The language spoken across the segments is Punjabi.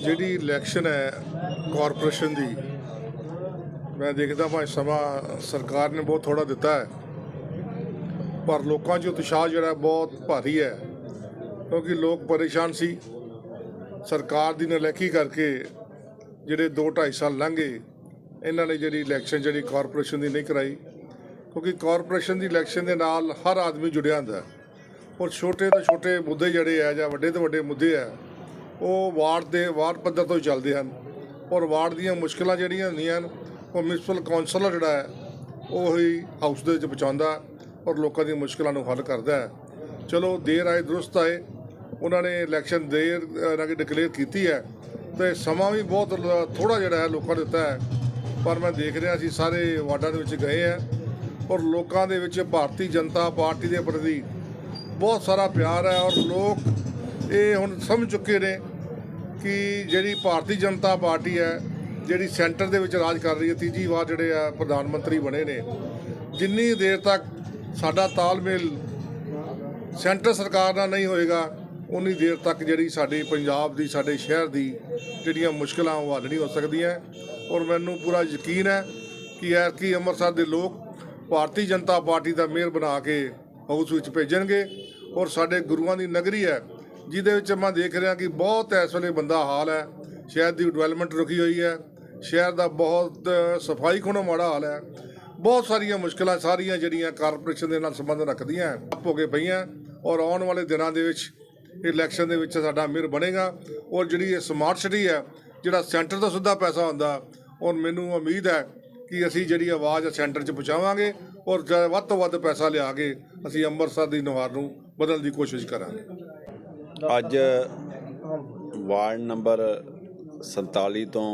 ਜਿਹੜੀ ਇਲੈਕਸ਼ਨ ਹੈ ਕਾਰਪੋਰੇਸ਼ਨ ਦੀ, ਮੈਂ ਦੇਖਦਾ ਭਾਵੇਂ ਸਮਾਂ ਸਰਕਾਰ ਨੇ ਬਹੁਤ ਥੋੜਾ ਦਿੱਤਾ ਹੈ, ਪਰ ਲੋਕਾਂ 'ਚ ਉਤਸ਼ਾਹ ਜਿਹੜਾ ਬਹੁਤ ਭਾਰੀ ਹੈ, ਕਿਉਂਕਿ ਲੋਕ ਪਰੇਸ਼ਾਨ ਸੀ। ਸਰਕਾਰ ਦੀ ਨਲੈਕੀ ਕਰਕੇ ਜਿਹੜੇ 2 2.5 ਸਾਲ ਲੰਘੇ, ਇਹਨਾਂ ਨੇ ਜਿਹੜੀ ਇਲੈਕਸ਼ਨ ਜਿਹੜੀ ਕਾਰਪੋਰੇਸ਼ਨ ਦੀ ਨਹੀਂ ਕਰਾਈ, ਕਿਉਂਕਿ ਕਾਰਪੋਰੇਸ਼ਨ ਦੀ ਇਲੈਕਸ਼ਨ ਦੇ ਨਾਲ ਹਰ ਆਦਮੀ ਜੁੜਿਆ ਹੁੰਦਾ ਔਰ ਛੋਟੇ ਤੋਂ ਛੋਟੇ ਮੁੱਦੇ ਜਿਹੜੇ ਆ ਜਾਂ ਵੱਡੇ ਤੋਂ ਵੱਡੇ ਮੁੱਦੇ ਆ ਉਹ ਵਾਰਡ ਦੇ, ਵਾਰਡ ਪੱਧਰ ਤੋਂ ਹੀ ਚੱਲਦੇ ਹਨ। ਔਰ ਵਾਰਡ ਦੀਆਂ ਮੁਸ਼ਕਲਾਂ ਜਿਹੜੀਆਂ ਹੁੰਦੀਆਂ ਹਨ, ਉਹ ਮਿਊਨਿਸਪਲ ਕੌਂਸਲਰ ਜਿਹੜਾ ਹੈ, ਉਹ ਹੀ ਹਾਊਸ ਦੇ ਵਿੱਚ ਪਹੁੰਚਾਉਂਦਾ ਔਰ ਲੋਕਾਂ ਦੀਆਂ ਮੁਸ਼ਕਲਾਂ ਨੂੰ ਹੱਲ ਕਰਦਾ ਹੈ। ਚਲੋ, ਦੇਰ ਆਏ, ਦਰੁਸਤ ਆਏ, ਉਹਨਾਂ ਨੇ ਇਲੈਕਸ਼ਨ ਦੇਰ ਨਾ ਕਿ ਡਿਕਲੇਅਰ ਕੀਤੀ ਹੈ। ਤੇ ਸਮਾਂ ਵੀ ਬਹੁਤ ਥੋੜਾ ਜਿਹੜਾ ਹੈ ਲੋਕਾਂ ਨੇ ਦਿੱਤਾ ਹੈ। ਪਰ ਮੈਂ ਦੇਖ ਰਿਹਾ ਸੀ, ਸਾਰੇ ਵਾਰਡਾਂ ਦੇ ਵਿੱਚ ਗਏ ਆ ਔਰ ਲੋਕਾਂ ਦੇ ਵਿੱਚ ਭਾਰਤੀ ਜਨਤਾ ਪਾਰਟੀ ਦੇ ਪ੍ਰਤੀ ਬਹੁਤ ਸਾਰਾ ਪਿਆਰ ਹੈ ਔਰ ਲੋਕ ਇਹ ਹੁਣ ਸਮਝ ਚੁੱਕੇ ਨੇ ਕਿ ਜਿਹੜੀ ਭਾਰਤੀ ਜਨਤਾ ਪਾਰਟੀ ਹੈ, ਜਿਹੜੀ ਸੈਂਟਰ ਦੇ ਵਿੱਚ ਰਾਜ ਕਰ ਰਹੀ ਹੈ, ਤੀਜੀ ਵਾਰ ਜਿਹੜੇ ਆ ਪ੍ਰਧਾਨ ਮੰਤਰੀ ਬਣੇ ਨੇ, ਜਿੰਨੀ ਦੇਰ ਤੱਕ ਸਾਡਾ ਤਾਲਮੇਲ ਸੈਂਟਰ ਸਰਕਾਰ ਨਾਲ ਨਹੀਂ ਹੋਏਗਾ, ਉਨੀ ਦੇਰ ਤੱਕ ਜਿਹੜੀ ਸਾਡੇ ਪੰਜਾਬ ਦੀ, ਸਾਡੇ ਸ਼ਹਿਰ ਦੀ ਜਿਹੜੀਆਂ ਮੁਸ਼ਕਲਾਂ ਉਹ ਹੱਲ ਨਹੀਂ ਹੋ ਸਕਦੀਆਂ। ਔਰ ਮੈਨੂੰ ਪੂਰਾ ਯਕੀਨ ਹੈ ਕਿ ਐਤਕੀ ਅੰਮ੍ਰਿਤਸਰ ਦੇ ਲੋਕ ਭਾਰਤੀ ਜਨਤਾ ਪਾਰਟੀ ਦਾ ਮੇਅਰ ਬਣਾ ਕੇ ਹਾਊਸ ਵਿੱਚ ਭੇਜਣਗੇ। ਔਰ ਸਾਡੇ ਗੁਰੂਆਂ ਦੀ ਨਗਰੀ ਹੈ ਜਿਹਦੇ ਵਿੱਚ ਮੈਂ ਦੇਖ ਰਿਹਾ ਕਿ ਬਹੁਤ ਇਸ ਵੇਲੇ ਬੰਦਾ ਹਾਲ ਹੈ। ਸ਼ਹਿਰ ਦੀ ਡਿਵੈਲਪਮੈਂਟ ਰੁਕੀ ਹੋਈ ਹੈ। ਸ਼ਹਿਰ ਦਾ ਬਹੁਤ ਸਫ਼ਾਈ ਖੁਣੋ ਮਾੜਾ ਹਾਲ ਹੈ। ਬਹੁਤ ਸਾਰੀਆਂ ਮੁਸ਼ਕਲਾਂ ਸਾਰੀਆਂ ਜਿਹੜੀਆਂ ਕਾਰਪੋਰੇਸ਼ਨ ਦੇ ਨਾਲ ਸੰਬੰਧ ਰੱਖਦੀਆਂ ਆਪ ਹੋ ਕੇ ਪਈਆਂ ਔਰ ਆਉਣ ਵਾਲੇ ਦਿਨਾਂ ਦੇ ਵਿੱਚ ਇਲੈਕਸ਼ਨ ਦੇ ਵਿੱਚ ਸਾਡਾ ਮੇਅਰ ਬਣੇਗਾ। ਔਰ ਜਿਹੜੀ ਇਹ ਸਮਾਰਟ ਸਿਟੀ ਹੈ, ਜਿਹੜਾ ਸੈਂਟਰ ਤੋਂ ਸਿੱਧਾ ਪੈਸਾ ਹੁੰਦਾ, ਔਰ ਮੈਨੂੰ ਉਮੀਦ ਹੈ ਕਿ ਅਸੀਂ ਜਿਹੜੀ ਆਵਾਜ਼ ਸੈਂਟਰ 'ਚ ਪਹੁੰਚਾਵਾਂਗੇ ਔਰ ਜ- ਵੱਧ ਤੋਂ ਵੱਧ ਪੈਸਾ ਲਿਆ ਕੇ ਅਸੀਂ ਅੰਮ੍ਰਿਤਸਰ ਦੀ ਨੁਹਾਰ ਨੂੰ ਬਦਲਣ ਦੀ ਕੋਸ਼ਿਸ਼ ਕਰਾਂਗੇ। ਅੱਜ ਵਾਰਡ ਨੰਬਰ 47 ਤੋਂ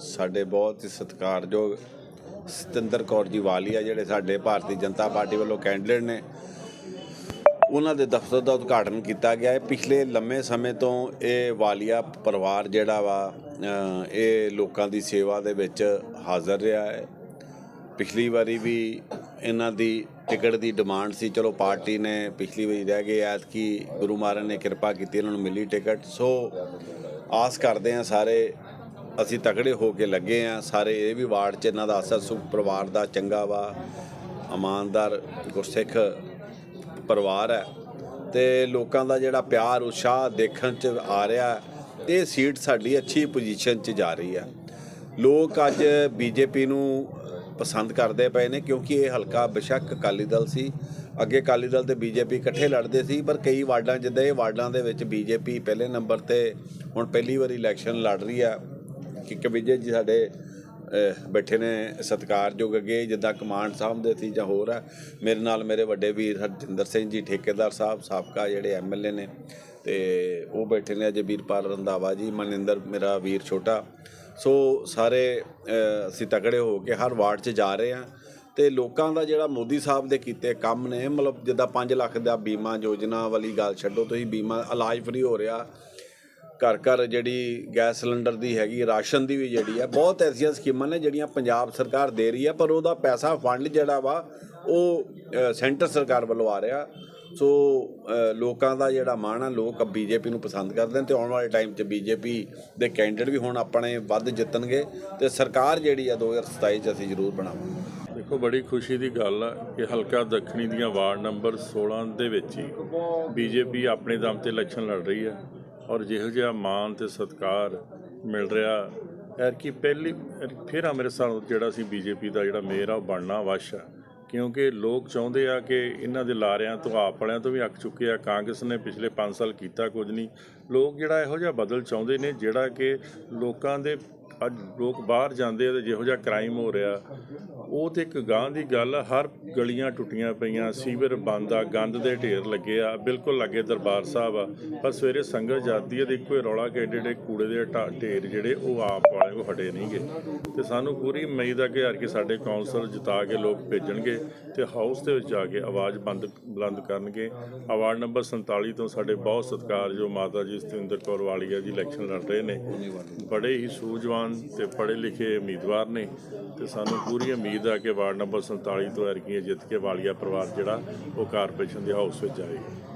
ਸਾਡੇ ਬਹੁਤ ਹੀ ਸਤਿਕਾਰਯੋਗ ਸਤਿੰਦਰ ਕੌਰ ਜੀ ਵਾਲੀਆ ਜਿਹੜੇ ਸਾਡੇ ਭਾਰਤੀ ਜਨਤਾ ਪਾਰਟੀ ਵੱਲੋਂ ਕੈਂਡੀਡੇਟ ਨੇ, ਉਹਨਾਂ ਦੇ ਦਫ਼ਤਰ ਦਾ ਉਦਘਾਟਨ ਕੀਤਾ ਗਿਆ। ਹੈ ਪਿਛਲੇ ਲੰਮੇ ਸਮੇਂ ਤੋਂ ਇਹ ਵਾਲੀਆ ਪਰਿਵਾਰ ਜਿਹੜਾ ਵਾ ਇਹ ਲੋਕਾਂ ਦੀ ਸੇਵਾ ਦੇ ਵਿੱਚ ਹਾਜ਼ਰ ਰਿਹਾ ਹੈ। ਪਿਛਲੀ ਵਾਰੀ ਵੀ ਇਹਨਾਂ ਦੀ ਟਿਕਟ ਦੀ ਡਿਮਾਂਡ ਸੀ। ਚਲੋ ਪਾਰਟੀ ਨੇ ਪਿਛਲੀ ਵਾਰੀ ਰਹਿ ਗਏ, ਐਤਕੀ ਗੁਰੂ ਮਹਾਰਾਜ ਨੇ ਕਿਰਪਾ ਕੀਤੀ, ਇਹਨਾਂ ਨੂੰ ਮਿਲੀ ਟਿਕਟ। ਸੋ ਆਸ ਕਰਦੇ ਆ ਸਾਰੇ, ਅਸੀਂ ਤਕੜੇ ਹੋ ਕੇ ਲੱਗੇ ਆ ਸਾਰੇ ਇਹ ਵੀ ਵਾਰਡ 'ਚ ਇਹਨਾਂ ਦਾ ਅਸਰ ਸੁਖ ਪਰਿਵਾਰ ਦਾ ਚੰਗਾ ਵਾ, ਇਮਾਨਦਾਰ, ਗੁਰਸਿੱਖ ਪਰਿਵਾਰ ਹੈ। ਤੇ ਲੋਕਾਂ ਦਾ ਜਿਹੜਾ ਪਿਆਰ, ਉਤਸ਼ਾਹ ਦੇਖਣ 'ਚ ਆ ਰਿਹਾ, ਇਹ ਸੀਟ ਸਾਡੀ ਅੱਛੀ ਪੋਜੀਸ਼ਨ 'ਚ ਜਾ ਰਹੀ ਹੈ। ਲੋਕ ਅੱਜ ਬੀਜੇਪੀ ਨੂੰ ਪਸੰਦ ਕਰਦੇ ਪਏ ਨੇ ਕਿਉਂਕਿ ਇਹ ਹਲਕਾ ਬੇਸ਼ੱਕ ਅਕਾਲੀ ਦਲ ਸੀ। ਅੱਗੇ ਅਕਾਲੀ ਦਲ ਤੇ ਬੀਜੇਪੀ ਇਕੱਠੇ ਲੜਦੇ ਸੀ, ਪਰ ਕਈ ਵਾਰਡਾਂ, ਜਿੱਦਾਂ ਇਹ ਵਾਰਡਾਂ ਦੇ ਵਿੱਚ ਬੀਜੇਪੀ ਪਹਿਲੇ ਨੰਬਰ ਤੇ ਹੁਣ ਪਹਿਲੀ ਵਾਰੀ ਇਲੈਕਸ਼ਨ ਲੜ ਰਹੀ ਆ। ਕਿ ਕਵਿਜੇ ਜੀ ਸਾਡੇ ਬੈਠੇ ਨੇ ਸਤਿਕਾਰਯੋਗ ਅੱਗੇ, ਜਿੱਦਾਂ ਕਮਾਂਡ ਸਾਹਿਬ ਦੇ ਸੀ ਜਾਂ ਹੋਰ ਆ। ਮੇਰੇ ਨਾਲ ਮੇਰੇ ਵੱਡੇ ਵੀਰ ਹਰਜਿੰਦਰ ਸਿੰਘ ਜੀ, ਠੇਕੇਦਾਰ ਸਾਹਿਬ, ਸਾਬਕਾ ਜਿਹੜੇ ਐਮਐਲਏ ਨੇ। ਤੇ ਉਹ ਬੈਠੇ ਨੇ ਅਜੇ ਵੀਰਪਾਲ ਰੰਧਾਵਾ ਜੀ, ਮਨਿੰਦਰ ਮੇਰਾ ਵੀਰ ਛੋਟਾ। ਸੋ ਸਾਰੇ ਅਸੀਂ ਤਕੜੇ ਹੋ ਕੇ ਹਰ ਵਾਰਡ 'ਚ ਜਾ ਰਹੇ ਆ ਤੇ ਲੋਕਾਂ ਦਾ ਜਿਹੜਾ ਮੋਦੀ ਸਾਹਿਬ ਦੇ ਕੀਤੇ ਕੰਮ ਨੇ, ਮਤਲਬ ਜਿੱਦਾਂ 5 ਲੱਖ ਦਾ ਬੀਮਾ ਯੋਜਨਾ ਵਾਲੀ ਗੱਲ ਛੱਡੋ, ਤੁਸੀਂ ਬੀਮਾ ਇਲਾਜ ਫ੍ਰੀ ਹੋ ਰਿਹਾ। ਘਰ ਘਰ ਜਿਹੜੀ ਗੈਸ ਸਿਲੰਡਰ ਦੀ ਹੈਗੀ, ਰਾਸ਼ਨ ਦੀ ਵੀ ਜਿਹੜੀ ਆ ਬਹੁਤ ਐਸੀਆਂ ਸਕੀਮਾਂ ਨੇ ਜਿਹੜੀਆਂ ਪੰਜਾਬ ਸਰਕਾਰ ਦੇ ਰਹੀ ਹੈ, ਪਰ ਉਹਦਾ ਪੈਸਾ ਫੰਡ ਜਿਹੜਾ ਵਾ, ਉਹ ਸੈਂਟਰ ਸਰਕਾਰ ਵੱਲੋਂ ਆ ਰਿਹਾ। ਸੋ ਲੋਕਾਂ ਦਾ ਜਿਹੜਾ ਮਾਣ ਆ, ਲੋਕ ਬੀਜੇਪੀ ਨੂੰ ਪਸੰਦ ਕਰਦੇ ਨੇ ਤੇ ਆਉਣ ਵਾਲੇ ਟਾਈਮ 'ਚ ਬੀਜੇਪੀ ਦੇ ਕੈਂਡੀਡੇਟ ਵੀ ਹੁਣ ਆਪਣੇ ਵੱਧ ਜਿੱਤਣਗੇ ਤੇ ਸਰਕਾਰ ਜਿਹੜੀ ਆ 2027 'ਚ ਅਸੀਂ ਜ਼ਰੂਰ ਬਣਾਵਾਂਗੇ। ਦੇਖੋ, ਬੜੀ ਖੁਸ਼ੀ ਦੀ ਗੱਲ ਆ ਕਿ ਹਲਕਾ ਦੱਖਣੀ ਦੀਆਂ ਵਾਰਡ ਨੰਬਰ 16 ਦੇ ਵਿੱਚ ਹੀ ਬੀਜੇਪੀ ਆਪਣੇ ਦਮ ਤੇ ਇਲੈਕਸ਼ਨ ਲੜ ਰਹੀ ਹੈ ਔਰ ਜਿਹੋ ਜਿਹਾ ਮਾਣ ਤੇ ਸਤਿਕਾਰ ਮਿਲ ਰਿਹਾ ਐਰ ਕੀ ਪਹਿਲੀ ਫਿਰ ਅੰਮ੍ਰਿਤਸਰ ਮੇਰੇ ਸਾਲ ਜਿਹੜਾ ਸੀ ਬੀਜੇਪੀ ਦਾ ਜਿਹੜਾ ਮੇਅਰ ਆ, ਉਹ ਬਣਨਾ ਵਸ਼ ਆ। ਕਿਉਂਕਿ ਲੋਕ ਚਾਹੁੰਦੇ ਆ ਕਿ ਇਹਨਾਂ ਦੇ ਲਾਰਿਆਂ ਤੋਂ, ਆਪ ਵਾਲਿਆਂ ਤੋਂ ਵੀ ਅੱਕ ਚੁੱਕੇ ਆ। ਕਾਂਗਰਸ ਨੇ ਪਿਛਲੇ 5 ਸਾਲ ਕੀਤਾ ਕੁਝ ਨਹੀਂ। ਲੋਕ ਜਿਹੜਾ ਇਹੋ ਜਿਹਾ ਬਦਲ ਚਾਹੁੰਦੇ ਨੇ, ਜਿਹੜਾ ਕਿ ਲੋਕਾਂ ਦੇ ਅੱਜ ਲੋਕ ਬਾਹਰ ਜਾਂਦੇ ਆ ਤੇ ਜਿਹੋ ਜਿਹਾ ਕ੍ਰਾਈਮ ਹੋ ਰਿਹਾ ਉਹ ਤੇ ਇੱਕ ਗਾਂ ਦੀ ਗੱਲ ਆ, ਹਰ ਗਲੀਆਂ ਟੁੱਟੀਆਂ ਪਈਆਂ ਸੀਵਰ ਬੰਦ ਆ ਗੰਦ ਦੇ ਢੇਰ ਲੱਗੇ ਆ ਬਿਲਕੁਲ ਲੱਗੇ ਦਰਬਾਰ ਸਾਹਿਬ ਆ ਪਰ ਸਵੇਰੇ ਸੰਗਤ ਜਾਂਦੀ ਆ ਤੇ ਇੱਕੋ ਹੀ ਰੌਲਾ ਕਿ ਏਡੇ ਏਡੇ ਕੂੜੇ ਦੇ ਢਾ- ਢੇਰ ਜਿਹੜੇ ਉਹ ਆਪ ਵਾਲੇ ਕੋ ਹਟੇ ਨਹੀਂਗੇ ਤੇ ਸਾਨੂੰ ਪੂਰੀ ਉਮੀਦ ਆ ਕਿ ਹਰ ਕੇ ਸਾਡੇ ਕੌਂਸਲ ਜਿਤਾ ਕੇ ਲੋਕ ਭੇਜਣਗੇ ਤੇ ਹਾਊਸ ਦੇ ਵਿੱਚ ਜਾ ਕੇ ਆਵਾਜ਼ ਬੰਦ ਬੁਲੰਦ ਕਰਨਗੇ। ਅਵਾਰਡ ਨੰਬਰ 47 ਤੋਂ ਸਾਡੇ ਬਹੁਤ ਸਤਿਕਾਰਯੋਗ ਮਾਤਾ ਜੀ ਸਤਿੰਦਰ ਕੌਰ ਵਾਲੀਆ ਜੀ ਇਲੈਕਸ਼ਨ ਲੜ ਰਹੇ ਨੇ। ਬੜੇ ਹੀ ਸੂਝਵਾਨ ਤੇ ਪੜ੍ਹੇ ਲਿਖੇ ਉਮੀਦਵਾਰ ਨੇ ਤੇ ਸਾਨੂੰ ਪੂਰੀ ਉਮੀਦ ਆ ਕਿ ਵਾਰਡ ਨੰਬਰ 47 ਤੋਂ ਐਰਕੀਆਂ ਜਿੱਤ ਕੇ ਵਾਲੀਆ ਪਰਿਵਾਰ ਜਿਹੜਾ ਉਹ ਕਾਰਪੋਰੇਸ਼ਨ ਦੇ ਹਾਊਸ ਵਿੱਚ ਜਾਏਗਾ